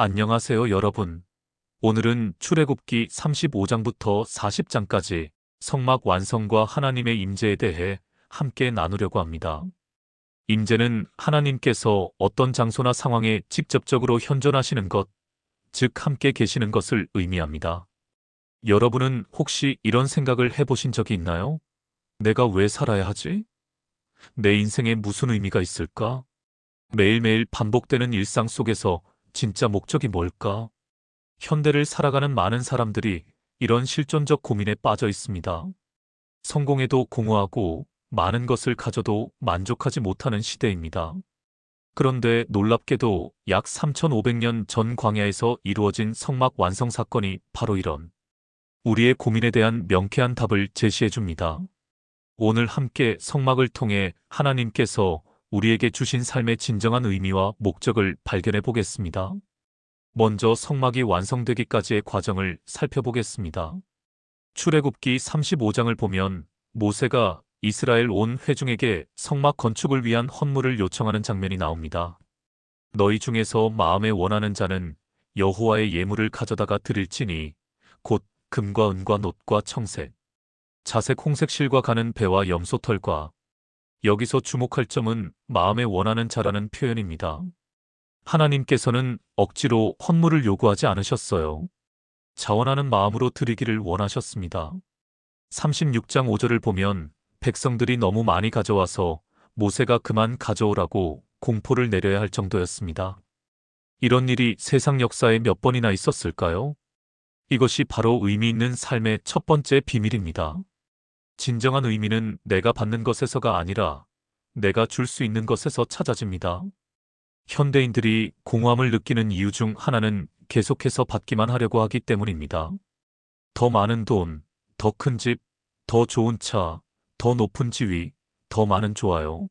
안녕하세요, 여러분. 오늘은 출애굽기 35장부터 40장까지 성막 완성과 하나님의 임재에 대해 함께 나누려고 합니다. 임재는 하나님께서 어떤 장소나 상황에 직접적으로 현존하시는 것, 즉 함께 계시는 것을 의미합니다. 여러분은 혹시 이런 생각을 해보신 적이 있나요? 내가 왜 살아야 하지? 내 인생에 무슨 의미가 있을까? 매일매일 반복되는 일상 속에서 진짜 목적이 뭘까? 현대를 살아가는 많은 사람들이 이런 실존적 고민에 빠져 있습니다. 성공에도 공허하고 많은 것을 가져도 만족하지 못하는 시대입니다. 그런데 놀랍게도 약 3,500년 전 광야에서 이루어진 성막 완성 사건이 바로 이런 우리의 고민에 대한 명쾌한 답을 제시해 줍니다. 오늘 함께 성막을 통해 하나님께서 우리에게 주신 삶의 진정한 의미와 목적을 발견해 보겠습니다. 먼저 성막이 완성되기까지의 과정을 살펴보겠습니다. 출애굽기 35장을 보면 모세가 이스라엘 온 회중에게 성막 건축을 위한 헌물을 요청하는 장면이 나옵니다. 너희 중에서 마음에 원하는 자는 여호와의 예물을 가져다가 드릴지니 곧 금과 은과 놋과 청색, 자색 홍색 실과 가는 배와 염소털과 여기서 주목할 점은 마음에 원하는 자라는 표현입니다. 하나님께서는 억지로 헌물을 요구하지 않으셨어요. 자원하는 마음으로 드리기를 원하셨습니다. 36장 5절을 보면 백성들이 너무 많이 가져와서 모세가 그만 가져오라고 공포를 내려야 할 정도였습니다. 이런 일이 세상 역사에 몇 번이나 있었을까요? 이것이 바로 의미 있는 삶의 첫 번째 비밀입니다. 진정한 의미는 내가 받는 것에서가 아니라 내가 줄 수 있는 것에서 찾아집니다. 현대인들이 공허함을 느끼는 이유 중 하나는 계속해서 받기만 하려고 하기 때문입니다. 더 많은 돈, 더 큰 집, 더 좋은 차, 더 높은 지위, 더 많은 좋아요.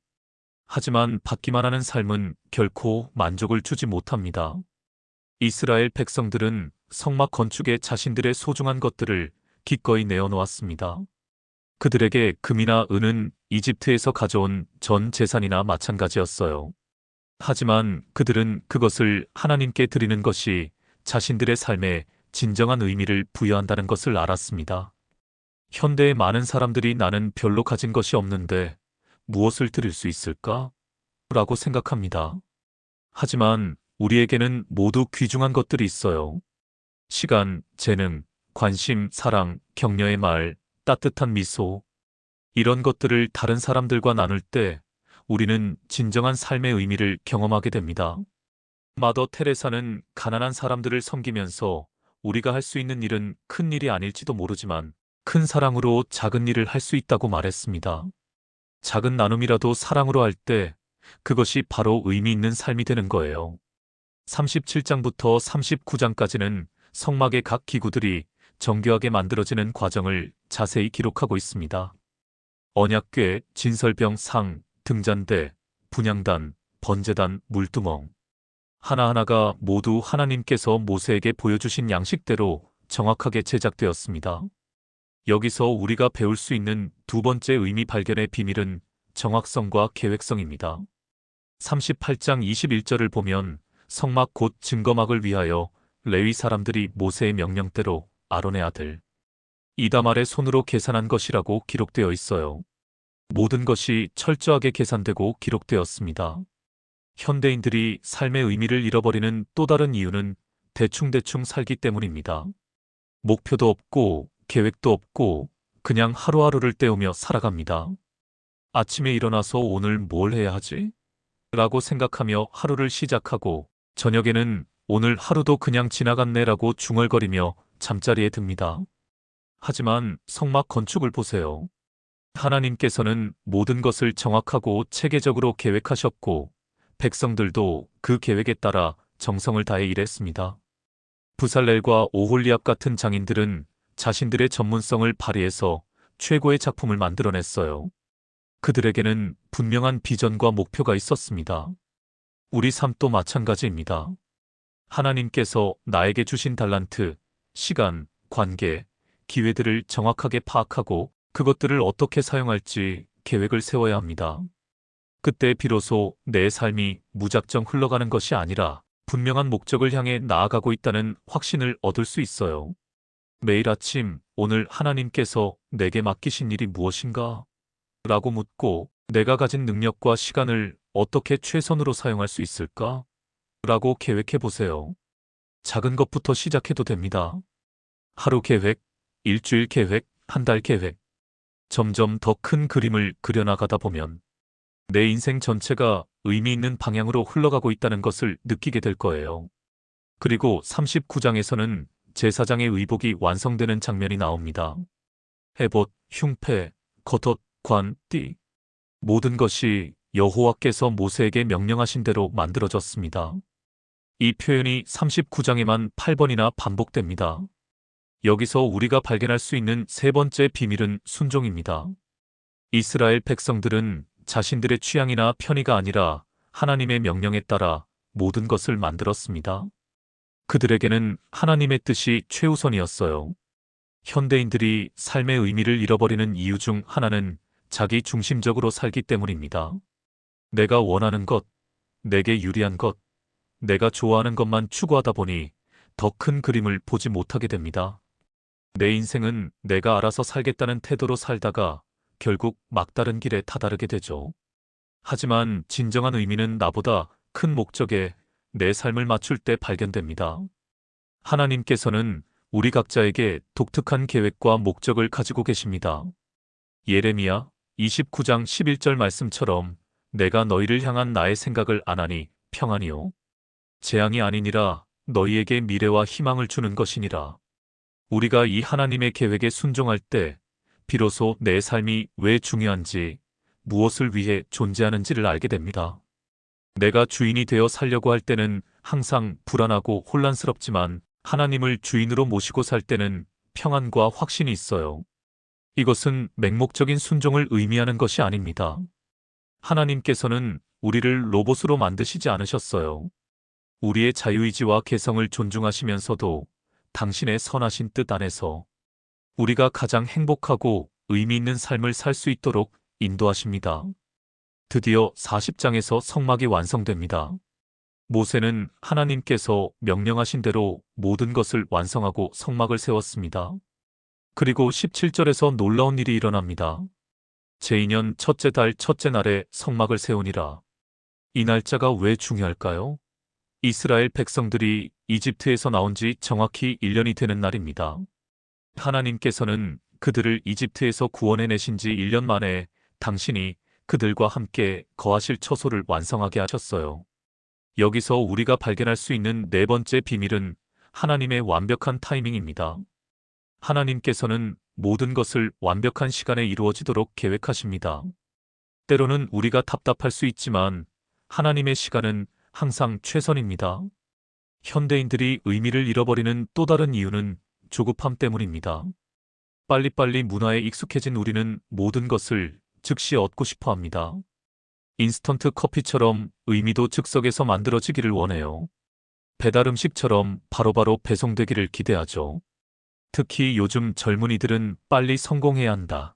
하지만 받기만 하는 삶은 결코 만족을 주지 못합니다. 이스라엘 백성들은 성막 건축에 자신들의 소중한 것들을 기꺼이 내어놓았습니다. 그들에게 금이나 은은 이집트에서 가져온 전 재산이나 마찬가지였어요. 하지만 그들은 그것을 하나님께 드리는 것이 자신들의 삶에 진정한 의미를 부여한다는 것을 알았습니다. 현대의 많은 사람들이 나는 별로 가진 것이 없는데 무엇을 드릴 수 있을까? 라고 생각합니다. 하지만 우리에게는 모두 귀중한 것들이 있어요. 시간, 재능, 관심, 사랑, 격려의 말, 따뜻한 미소. 이런 것들을 다른 사람들과 나눌 때 우리는 진정한 삶의 의미를 경험하게 됩니다. 마더 테레사는 가난한 사람들을 섬기면서 우리가 할 수 있는 일은 큰 일이 아닐지도 모르지만 큰 사랑으로 작은 일을 할 수 있다고 말했습니다. 작은 나눔이라도 사랑으로 할 때 그것이 바로 의미 있는 삶이 되는 거예요. 37장부터 39장까지는 성막의 각 기구들이 정교하게 만들어지는 과정을 자세히 기록하고 있습니다. 언약궤, 진설병 상, 등잔대, 분양단, 번제단, 물두멍. 하나하나가 모두 하나님께서 모세에게 보여주신 양식대로 정확하게 제작되었습니다. 여기서 우리가 배울 수 있는 두 번째 의미 발견의 비밀은 정확성과 계획성입니다. 38장 21절을 보면 성막 곧 증거막을 위하여 레위 사람들이 모세의 명령대로 아론의 아들 이다말의 손으로 계산한 것이라고 기록되어 있어요. 모든 것이 철저하게 계산되고 기록되었습니다. 현대인들이 삶의 의미를 잃어버리는 또 다른 이유는 대충대충 살기 때문입니다. 목표도 없고 계획도 없고 그냥 하루하루를 때우며 살아갑니다. 아침에 일어나서 오늘 뭘 해야 하지? 라고 생각하며 하루를 시작하고 저녁에는 오늘 하루도 그냥 지나갔네라고 중얼거리며 잠자리에 듭니다. 하지만 성막 건축을 보세요. 하나님께서는 모든 것을 정확하고 체계적으로 계획하셨고 백성들도 그 계획에 따라 정성을 다해 일했습니다. 부살렐과 오홀리압 같은 장인들은 자신들의 전문성을 발휘해서 최고의 작품을 만들어냈어요. 그들에게는 분명한 비전과 목표가 있었습니다. 우리 삶도 마찬가지입니다. 하나님께서 나에게 주신 달란트, 시간, 관계, 기회들을 정확하게 파악하고 그것들을 어떻게 사용할지 계획을 세워야 합니다. 그때 비로소 내 삶이 무작정 흘러가는 것이 아니라 분명한 목적을 향해 나아가고 있다는 확신을 얻을 수 있어요. 매일 아침 오늘 하나님께서 내게 맡기신 일이 무엇인가? 라고 묻고 내가 가진 능력과 시간을 어떻게 최선으로 사용할 수 있을까? 라고 계획해 보세요. 작은 것부터 시작해도 됩니다. 하루 계획, 일주일 계획, 한 달 계획. 점점 더 큰 그림을 그려나가다 보면 내 인생 전체가 의미 있는 방향으로 흘러가고 있다는 것을 느끼게 될 거예요. 그리고 39장에서는 제사장의 의복이 완성되는 장면이 나옵니다. 해봇, 흉패, 겉옷, 관, 띠. 모든 것이 여호와께서 모세에게 명령하신 대로 만들어졌습니다. 이 표현이 39장에만 8번이나 반복됩니다. 여기서 우리가 발견할 수 있는 세 번째 비밀은 순종입니다. 이스라엘 백성들은 자신들의 취향이나 편의가 아니라 하나님의 명령에 따라 모든 것을 만들었습니다. 그들에게는 하나님의 뜻이 최우선이었어요. 현대인들이 삶의 의미를 잃어버리는 이유 중 하나는 자기 중심적으로 살기 때문입니다. 내가 원하는 것, 내게 유리한 것, 내가 좋아하는 것만 추구하다 보니 더 큰 그림을 보지 못하게 됩니다. 내 인생은 내가 알아서 살겠다는 태도로 살다가 결국 막다른 길에 다다르게 되죠. 하지만 진정한 의미는 나보다 큰 목적에 내 삶을 맞출 때 발견됩니다. 하나님께서는 우리 각자에게 독특한 계획과 목적을 가지고 계십니다. 예레미야 29장 11절 말씀처럼 내가 너희를 향한 나의 생각을 안하니 평안이요. 재앙이 아니니라 너희에게 미래와 희망을 주는 것이니라. 우리가 이 하나님의 계획에 순종할 때 비로소 내 삶이 왜 중요한지 무엇을 위해 존재하는지를 알게 됩니다. 내가 주인이 되어 살려고 할 때는 항상 불안하고 혼란스럽지만 하나님을 주인으로 모시고 살 때는 평안과 확신이 있어요. 이것은 맹목적인 순종을 의미하는 것이 아닙니다. 하나님께서는 우리를 로봇으로 만드시지 않으셨어요. 우리의 자유의지와 개성을 존중하시면서도 당신의 선하신 뜻 안에서 우리가 가장 행복하고 의미 있는 삶을 살 수 있도록 인도하십니다. 드디어 40장에서 성막이 완성됩니다. 모세는 하나님께서 명령하신 대로 모든 것을 완성하고 성막을 세웠습니다. 그리고 17절에서 놀라운 일이 일어납니다. 제2년 첫째 달 첫째 날에 성막을 세우니라. 이 날짜가 왜 중요할까요? 이스라엘 백성들이 이집트에서 나온 지 정확히 1년이 되는 날입니다. 하나님께서는 그들을 이집트에서 구원해내신 지 1년 만에 당신이 그들과 함께 거하실 처소를 완성하게 하셨어요. 여기서 우리가 발견할 수 있는 네 번째 비밀은 하나님의 완벽한 타이밍입니다. 하나님께서는 모든 것을 완벽한 시간에 이루어지도록 계획하십니다. 때로는 우리가 답답할 수 있지만 하나님의 시간은 항상 최선입니다. 현대인들이 의미를 잃어버리는 또 다른 이유는 조급함 때문입니다. 빨리빨리 문화에 익숙해진 우리는 모든 것을 즉시 얻고 싶어 합니다. 인스턴트 커피처럼 의미도 즉석에서 만들어지기를 원해요. 배달 음식처럼 바로바로 배송되기를 기대하죠. 특히 요즘 젊은이들은 빨리 성공해야 한다.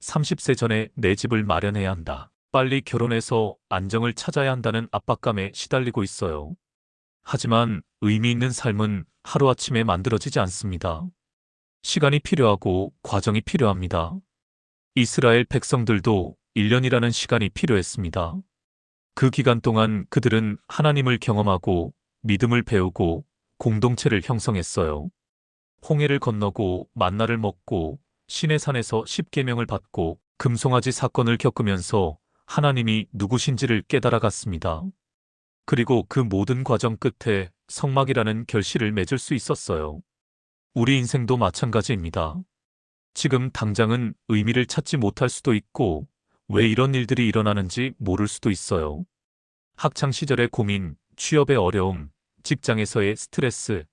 30세 전에 내 집을 마련해야 한다. 빨리 결혼해서 안정을 찾아야 한다는 압박감에 시달리고 있어요. 하지만 의미 있는 삶은 하루아침에 만들어지지 않습니다. 시간이 필요하고 과정이 필요합니다. 이스라엘 백성들도 1년이라는 시간이 필요했습니다. 그 기간 동안 그들은 하나님을 경험하고 믿음을 배우고 공동체를 형성했어요. 홍해를 건너고 만나를 먹고 신의 산에서 십계명을 받고 금송아지 사건을 겪으면서 하나님이 누구신지를 깨달아갔습니다. 그리고 그 모든 과정 끝에 성막이라는 결실을 맺을 수 있었어요. 우리 인생도 마찬가지입니다. 지금 당장은 의미를 찾지 못할 수도 있고 왜 이런 일들이 일어나는지 모를 수도 있어요. 학창 시절의 고민, 취업의 어려움, 직장에서의 스트레스,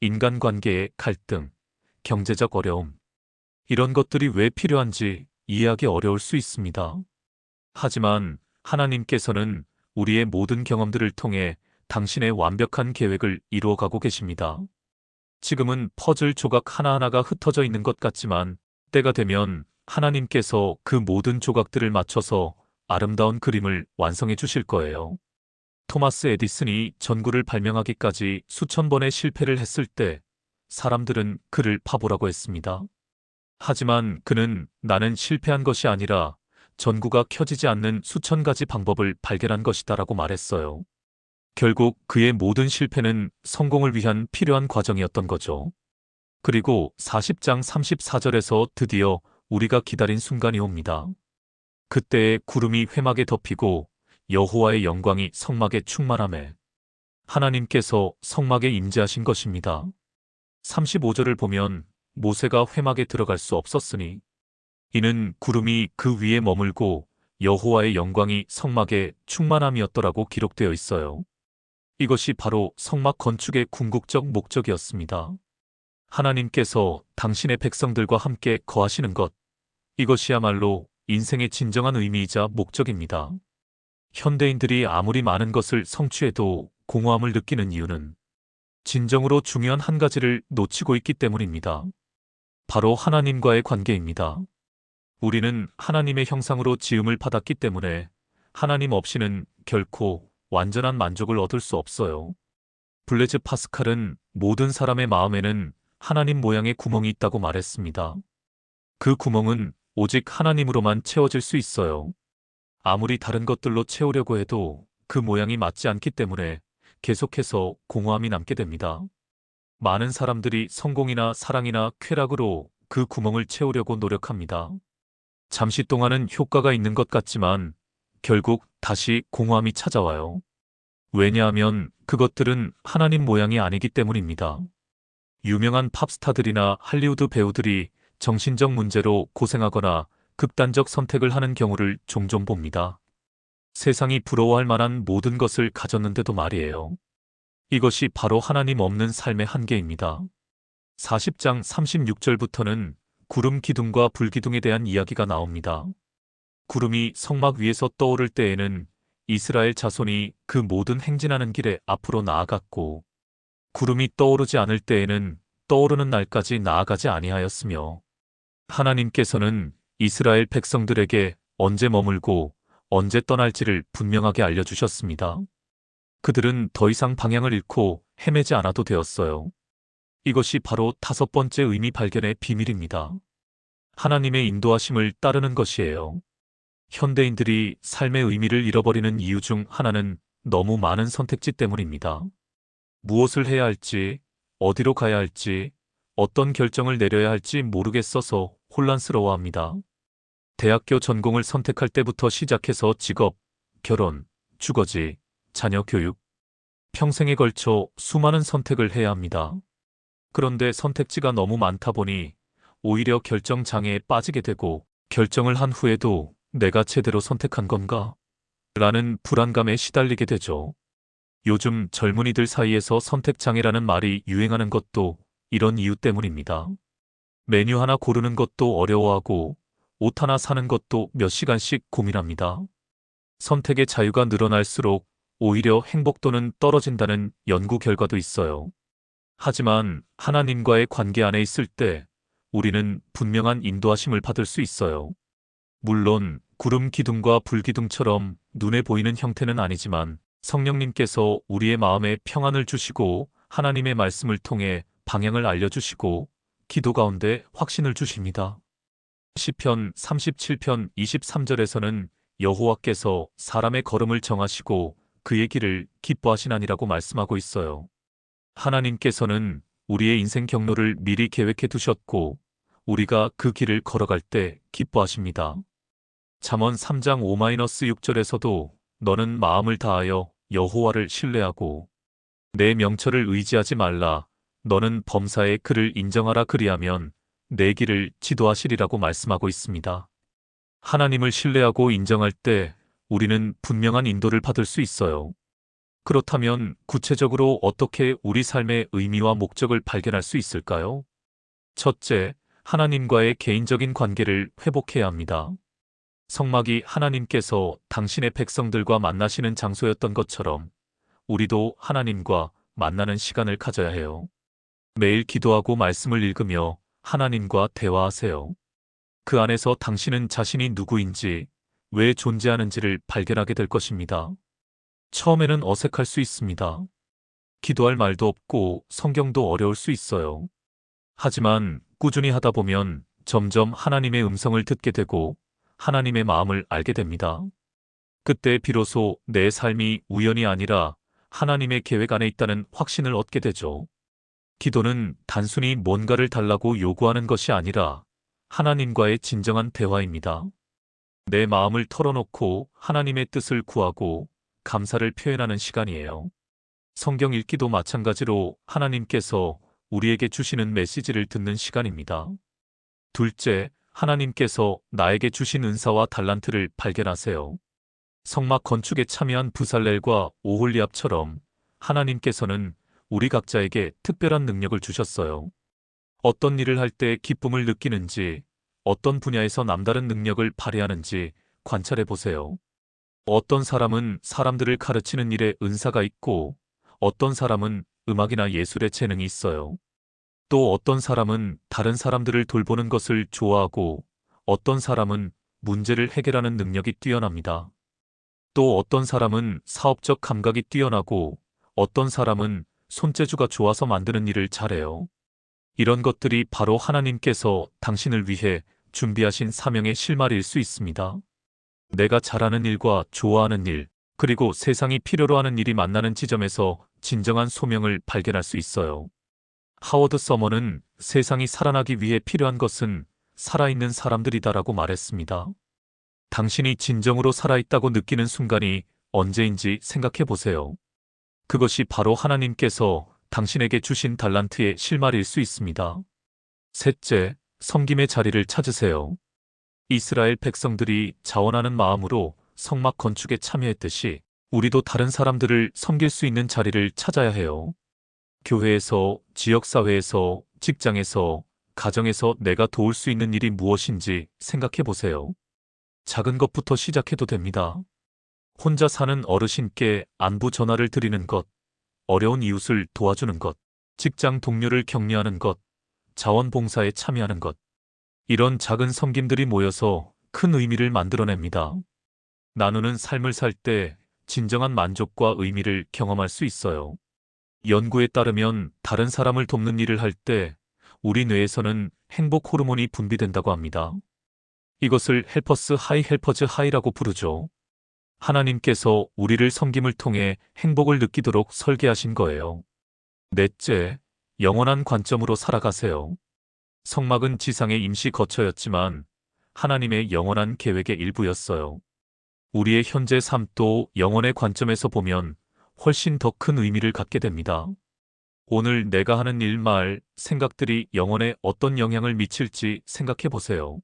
인간관계의 갈등, 경제적 어려움. 이런 것들이 왜 필요한지 이해하기 어려울 수 있습니다. 하지만 하나님께서는 우리의 모든 경험들을 통해 당신의 완벽한 계획을 이루어가고 계십니다. 지금은 퍼즐 조각 하나하나가 흩어져 있는 것 같지만 때가 되면 하나님께서 그 모든 조각들을 맞춰서 아름다운 그림을 완성해 주실 거예요. 토마스 에디슨이 전구를 발명하기까지 수천 번의 실패를 했을 때 사람들은 그를 바보라고 했습니다. 하지만 그는 나는 실패한 것이 아니라 전구가 켜지지 않는 수천 가지 방법을 발견한 것이다라고 말했어요. 결국 그의 모든 실패는 성공을 위한 필요한 과정이었던 거죠. 그리고 40장 34절에서 드디어 우리가 기다린 순간이 옵니다. 그때에 구름이 회막에 덮이고 여호와의 영광이 성막에 충만함에 하나님께서 성막에 임재하신 것입니다. 35절을 보면 모세가 회막에 들어갈 수 없었으니 이는 구름이 그 위에 머물고 여호와의 영광이 성막에 충만함이었더라고 기록되어 있어요. 이것이 바로 성막 건축의 궁극적 목적이었습니다. 하나님께서 당신의 백성들과 함께 거하시는 것, 이것이야말로 인생의 진정한 의미이자 목적입니다. 현대인들이 아무리 많은 것을 성취해도 공허함을 느끼는 이유는 진정으로 중요한 한 가지를 놓치고 있기 때문입니다. 바로 하나님과의 관계입니다. 우리는 하나님의 형상으로 지음을 받았기 때문에 하나님 없이는 결코 완전한 만족을 얻을 수 없어요. 블레즈 파스칼은 모든 사람의 마음에는 하나님 모양의 구멍이 있다고 말했습니다. 그 구멍은 오직 하나님으로만 채워질 수 있어요. 아무리 다른 것들로 채우려고 해도 그 모양이 맞지 않기 때문에 계속해서 공허함이 남게 됩니다. 많은 사람들이 성공이나 사랑이나 쾌락으로 그 구멍을 채우려고 노력합니다. 잠시 동안은 효과가 있는 것 같지만 결국 다시 공허함이 찾아와요. 왜냐하면 그것들은 하나님 모양이 아니기 때문입니다. 유명한 팝스타들이나 할리우드 배우들이 정신적 문제로 고생하거나 극단적 선택을 하는 경우를 종종 봅니다. 세상이 부러워할 만한 모든 것을 가졌는데도 말이에요. 이것이 바로 하나님 없는 삶의 한계입니다. 40장 36절부터는 구름 기둥과 불 기둥에 대한 이야기가 나옵니다. 구름이 성막 위에서 떠오를 때에는 이스라엘 자손이 그 모든 행진하는 길에 앞으로 나아갔고 구름이 떠오르지 않을 때에는 떠오르는 날까지 나아가지 아니하였으며 하나님께서는 이스라엘 백성들에게 언제 머물고 언제 떠날지를 분명하게 알려주셨습니다. 그들은 더 이상 방향을 잃고 헤매지 않아도 되었어요. 이것이 바로 다섯 번째 의미 발견의 비밀입니다. 하나님의 인도하심을 따르는 것이에요. 현대인들이 삶의 의미를 잃어버리는 이유 중 하나는 너무 많은 선택지 때문입니다. 무엇을 해야 할지, 어디로 가야 할지, 어떤 결정을 내려야 할지 모르겠어서 혼란스러워합니다. 대학교 전공을 선택할 때부터 시작해서 직업, 결혼, 주거지, 자녀 교육, 평생에 걸쳐 수많은 선택을 해야 합니다. 그런데 선택지가 너무 많다 보니 오히려 결정 장애에 빠지게 되고 결정을 한 후에도 내가 제대로 선택한 건가? 라는 불안감에 시달리게 되죠. 요즘 젊은이들 사이에서 선택장애라는 말이 유행하는 것도 이런 이유 때문입니다. 메뉴 하나 고르는 것도 어려워하고 옷 하나 사는 것도 몇 시간씩 고민합니다. 선택의 자유가 늘어날수록 오히려 행복도는 떨어진다는 연구 결과도 있어요. 하지만 하나님과의 관계 안에 있을 때 우리는 분명한 인도하심을 받을 수 있어요. 물론 구름 기둥과 불 기둥처럼 눈에 보이는 형태는 아니지만 성령님께서 우리의 마음에 평안을 주시고 하나님의 말씀을 통해 방향을 알려주시고 기도 가운데 확신을 주십니다. 시편 37편 23절에서는 여호와께서 사람의 걸음을 정하시고 그의 길을 기뻐하시나니라고 말씀하고 있어요. 하나님께서는 우리의 인생 경로를 미리 계획해 두셨고 우리가 그 길을 걸어갈 때 기뻐하십니다. 잠언 3장 5-6절에서도 너는 마음을 다하여 여호와를 신뢰하고 내 명철을 의지하지 말라 너는 범사에 그를 인정하라 그리하면 내 길을 지도하시리라고 말씀하고 있습니다. 하나님을 신뢰하고 인정할 때 우리는 분명한 인도를 받을 수 있어요. 그렇다면 구체적으로 어떻게 우리 삶의 의미와 목적을 발견할 수 있을까요? 첫째, 하나님과의 개인적인 관계를 회복해야 합니다. 성막이 하나님께서 당신의 백성들과 만나시는 장소였던 것처럼 우리도 하나님과 만나는 시간을 가져야 해요. 매일 기도하고 말씀을 읽으며 하나님과 대화하세요. 그 안에서 당신은 자신이 누구인지, 왜 존재하는지를 발견하게 될 것입니다. 처음에는 어색할 수 있습니다. 기도할 말도 없고 성경도 어려울 수 있어요. 하지만 꾸준히 하다 보면 점점 하나님의 음성을 듣게 되고 하나님의 마음을 알게 됩니다. 그때 비로소 내 삶이 우연이 아니라 하나님의 계획 안에 있다는 확신을 얻게 되죠. 기도는 단순히 뭔가를 달라고 요구하는 것이 아니라 하나님과의 진정한 대화입니다. 내 마음을 털어놓고 하나님의 뜻을 구하고 감사를 표현하는 시간이에요. 성경 읽기도 마찬가지로 하나님께서 우리에게 주시는 메시지를 듣는 시간입니다. 둘째, 하나님께서 나에게 주신 은사와 달란트를 발견하세요. 성막 건축에 참여한 부살렐과 오홀리압처럼 하나님께서는 우리 각자에게 특별한 능력을 주셨어요. 어떤 일을 할 때 기쁨을 느끼는지, 어떤 분야에서 남다른 능력을 발휘하는지 관찰해 보세요. 어떤 사람은 사람들을 가르치는 일에 은사가 있고, 어떤 사람은 음악이나 예술에 재능이 있어요. 또 어떤 사람은 다른 사람들을 돌보는 것을 좋아하고, 어떤 사람은 문제를 해결하는 능력이 뛰어납니다. 또 어떤 사람은 사업적 감각이 뛰어나고, 어떤 사람은 손재주가 좋아서 만드는 일을 잘해요. 이런 것들이 바로 하나님께서 당신을 위해 준비하신 사명의 실마리일 수 있습니다. 내가 잘하는 일과 좋아하는 일, 그리고 세상이 필요로 하는 일이 만나는 지점에서 진정한 소명을 발견할 수 있어요. 하워드 서머는 세상이 살아나기 위해 필요한 것은 살아있는 사람들이다라고 말했습니다. 당신이 진정으로 살아있다고 느끼는 순간이 언제인지 생각해 보세요. 그것이 바로 하나님께서 당신에게 주신 달란트의 실마리일 수 있습니다. 셋째, 섬김의 자리를 찾으세요. 이스라엘 백성들이 자원하는 마음으로 성막 건축에 참여했듯이 우리도 다른 사람들을 섬길 수 있는 자리를 찾아야 해요. 교회에서, 지역사회에서, 직장에서, 가정에서 내가 도울 수 있는 일이 무엇인지 생각해 보세요. 작은 것부터 시작해도 됩니다. 혼자 사는 어르신께 안부 전화를 드리는 것, 어려운 이웃을 도와주는 것, 직장 동료를 격려하는 것, 자원봉사에 참여하는 것. 이런 작은 섬김들이 모여서 큰 의미를 만들어냅니다. 나누는 삶을 살 때 진정한 만족과 의미를 경험할 수 있어요. 연구에 따르면 다른 사람을 돕는 일을 할 때 우리 뇌에서는 행복 호르몬이 분비된다고 합니다. 이것을 헬퍼스 하이 헬퍼즈 하이라고 부르죠. 하나님께서 우리를 섬김을 통해 행복을 느끼도록 설계하신 거예요. 넷째, 영원한 관점으로 살아가세요. 성막은 지상의 임시 거처였지만 하나님의 영원한 계획의 일부였어요. 우리의 현재 삶도 영원의 관점에서 보면 훨씬 더 큰 의미를 갖게 됩니다. 오늘 내가 하는 일, 말, 생각들이 영혼에 어떤 영향을 미칠지 생각해 보세요.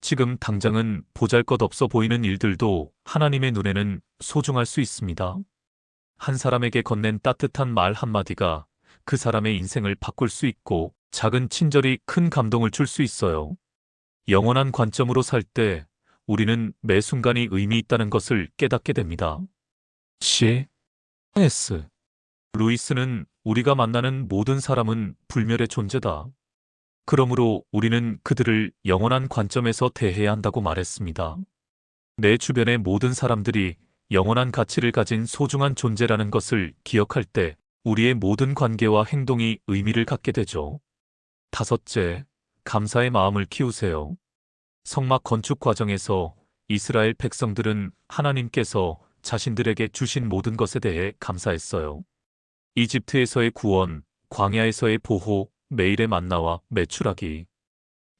지금 당장은 보잘 것 없어 보이는 일들도 하나님의 눈에는 소중할 수 있습니다. 한 사람에게 건넨 따뜻한 말 한마디가 그 사람의 인생을 바꿀 수 있고 작은 친절이 큰 감동을 줄 수 있어요. 영원한 관점으로 살 때 우리는 매 순간이 의미 있다는 것을 깨닫게 됩니다. C. S. 루이스는 우리가 만나는 모든 사람은 불멸의 존재다. 그러므로 우리는 그들을 영원한 관점에서 대해야 한다고 말했습니다. 내 주변의 모든 사람들이 영원한 가치를 가진 소중한 존재라는 것을 기억할 때 우리의 모든 관계와 행동이 의미를 갖게 되죠. 다섯째, 감사의 마음을 키우세요. 성막 건축 과정에서 이스라엘 백성들은 하나님께서 자신들에게 주신 모든 것에 대해 감사했어요. 이집트에서의 구원, 광야에서의 보호, 매일의 만나와 매출하기.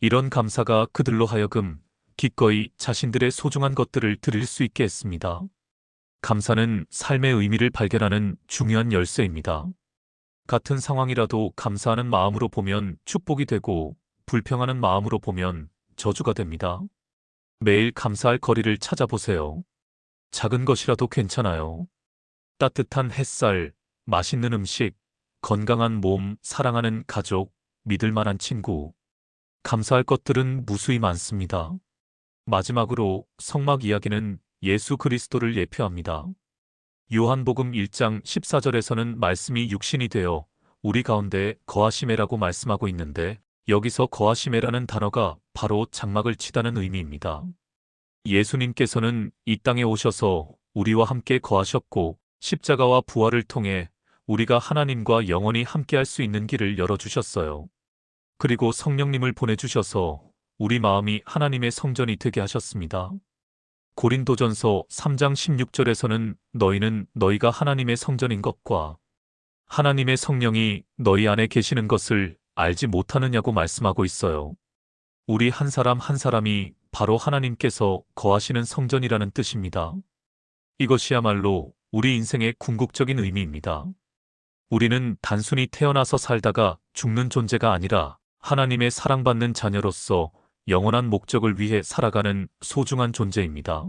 이런 감사가 그들로 하여금 기꺼이 자신들의 소중한 것들을 드릴 수 있게 했습니다. 감사는 삶의 의미를 발견하는 중요한 열쇠입니다. 같은 상황이라도 감사하는 마음으로 보면 축복이 되고 불평하는 마음으로 보면 저주가 됩니다. 매일 감사할 거리를 찾아보세요. 작은 것이라도 괜찮아요. 따뜻한 햇살, 맛있는 음식, 건강한 몸, 사랑하는 가족, 믿을 만한 친구. 감사할 것들은 무수히 많습니다. 마지막으로 성막 이야기는 예수 그리스도를 예표합니다. 요한복음 1장 14절에서는 말씀이 육신이 되어 우리 가운데 거하시메라고 말씀하고 있는데 여기서 거하시메라는 단어가 바로 장막을 치다는 의미입니다. 예수님께서는 이 땅에 오셔서 우리와 함께 거하셨고 십자가와 부활을 통해 우리가 하나님과 영원히 함께할 수 있는 길을 열어주셨어요. 그리고 성령님을 보내주셔서 우리 마음이 하나님의 성전이 되게 하셨습니다. 고린도전서 3장 16절에서는 너희는 너희가 하나님의 성전인 것과 하나님의 성령이 너희 안에 계시는 것을 알지 못하느냐고 말씀하고 있어요. 우리 한 사람 한 사람이 바로 하나님께서 거하시는 성전이라는 뜻입니다. 이것이야말로 우리 인생의 궁극적인 의미입니다. 우리는 단순히 태어나서 살다가 죽는 존재가 아니라 하나님의 사랑받는 자녀로서 영원한 목적을 위해 살아가는 소중한 존재입니다.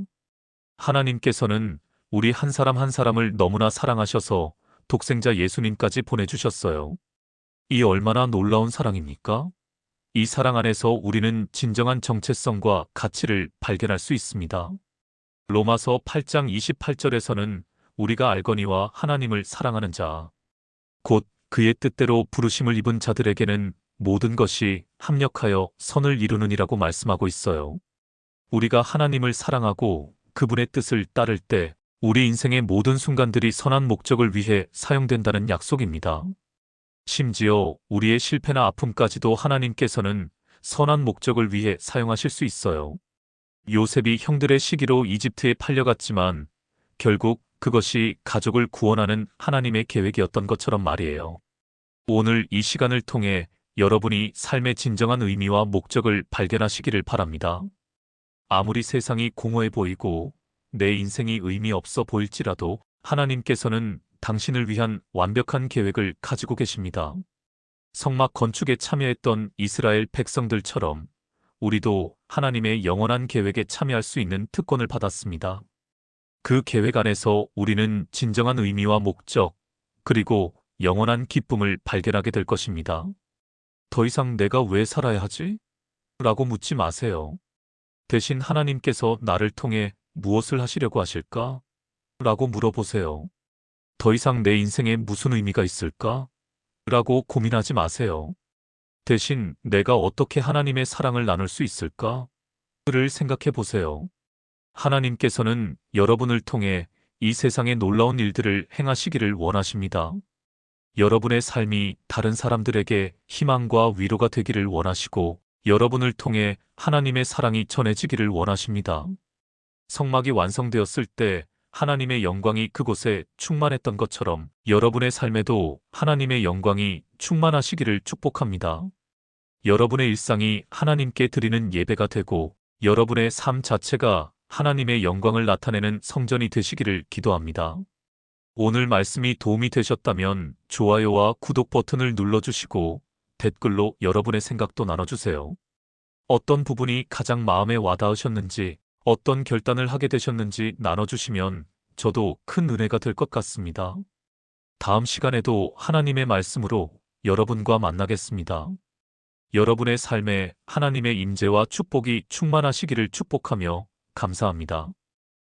하나님께서는 우리 한 사람 한 사람을 너무나 사랑하셔서 독생자 예수님까지 보내주셨어요. 이 얼마나 놀라운 사랑입니까? 이 사랑 안에서 우리는 진정한 정체성과 가치를 발견할 수 있습니다. 로마서 8장 28절에서는 우리가 알거니와 하나님을 사랑하는 자, 곧 그의 뜻대로 부르심을 입은 자들에게는 모든 것이 합력하여 선을 이루느니라고 말씀하고 있어요. 우리가 하나님을 사랑하고 그분의 뜻을 따를 때 우리 인생의 모든 순간들이 선한 목적을 위해 사용된다는 약속입니다. 심지어 우리의 실패나 아픔까지도 하나님께서는 선한 목적을 위해 사용하실 수 있어요. 요셉이 형들의 시기로 이집트에 팔려갔지만 결국 그것이 가족을 구원하는 하나님의 계획이었던 것처럼 말이에요. 오늘 이 시간을 통해 여러분이 삶의 진정한 의미와 목적을 발견하시기를 바랍니다. 아무리 세상이 공허해 보이고 내 인생이 의미 없어 보일지라도 하나님께서는 당신을 위한 완벽한 계획을 가지고 계십니다. 성막 건축에 참여했던 이스라엘 백성들처럼 우리도 하나님의 영원한 계획에 참여할 수 있는 특권을 받았습니다. 그 계획 안에서 우리는 진정한 의미와 목적, 그리고 영원한 기쁨을 발견하게 될 것입니다. 더 이상 내가 왜 살아야 하지? 라고 묻지 마세요. 대신 하나님께서 나를 통해 무엇을 하시려고 하실까? 라고 물어보세요. 더 이상 내 인생에 무슨 의미가 있을까? 라고 고민하지 마세요. 대신 내가 어떻게 하나님의 사랑을 나눌 수 있을까? 를 생각해 보세요. 하나님께서는 여러분을 통해 이 세상의 놀라운 일들을 행하시기를 원하십니다. 여러분의 삶이 다른 사람들에게 희망과 위로가 되기를 원하시고 여러분을 통해 하나님의 사랑이 전해지기를 원하십니다. 성막이 완성되었을 때 하나님의 영광이 그곳에 충만했던 것처럼 여러분의 삶에도 하나님의 영광이 충만하시기를 축복합니다. 여러분의 일상이 하나님께 드리는 예배가 되고 여러분의 삶 자체가 하나님의 영광을 나타내는 성전이 되시기를 기도합니다. 오늘 말씀이 도움이 되셨다면 좋아요와 구독 버튼을 눌러주시고 댓글로 여러분의 생각도 나눠주세요. 어떤 부분이 가장 마음에 와닿으셨는지 어떤 결단을 하게 되셨는지 나눠주시면 저도 큰 은혜가 될 것 같습니다. 다음 시간에도 하나님의 말씀으로 여러분과 만나겠습니다. 여러분의 삶에 하나님의 임재와 축복이 충만하시기를 축복하며 감사합니다.